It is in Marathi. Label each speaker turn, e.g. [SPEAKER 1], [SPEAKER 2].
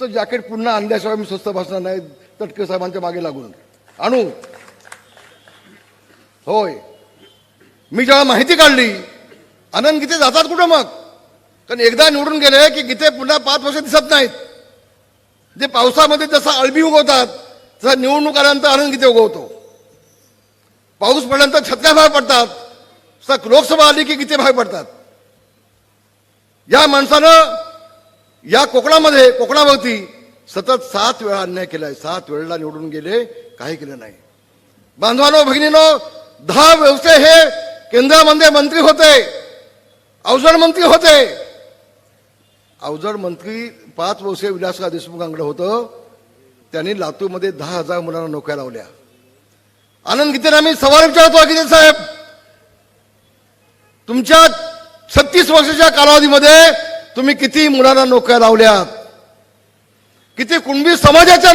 [SPEAKER 1] तुमचं जॅकेट पुन्हा आणल्याशिवाय मी स्वस्त बसणार नाही तटके साहेबांच्या मागे लागून. आणू? होय. मी जेव्हा माहिती काढली आनंद गीते जातात कुठं मग? कारण एकदा निवडून गेले की गीते पुन्हा पाच वर्ष दिसत नाहीत. जे पावसामध्ये जसा अळबी उगवतात तसा निवडणूक आल्यानंतर आनंद गीते उगवतो. पाऊस पडल्यानंतर छत्र्या बाहेर पडतात तसा लोकसभा आली की गीते बाहेर पडतात. या माणसानं या कोकणामध्ये कोकणावरती सतत सात वेळा अन्याय केलाय. सात वेळेला निवडून गेले काही केलं नाही. बांधवानो भगिनीनो दहा व्यवसाय हे केंद्रामध्ये मंत्री होते अवजड मंत्री होते. अवजड मंत्री पाच वर्षे विलासराव देशमुखांकडे होतं. त्यांनी लातूरमध्ये दहा हजार मुलांना नोकऱ्या लावल्या. आनंद गीतेना मी सवाल विचारतो गीते साहेब. तुमच्या छत्तीस वर्षाच्या कालावधीमध्ये तुम्ही किती मुलांना नोकऱ्या लावल्यात? किती कुणबी समाजाच्या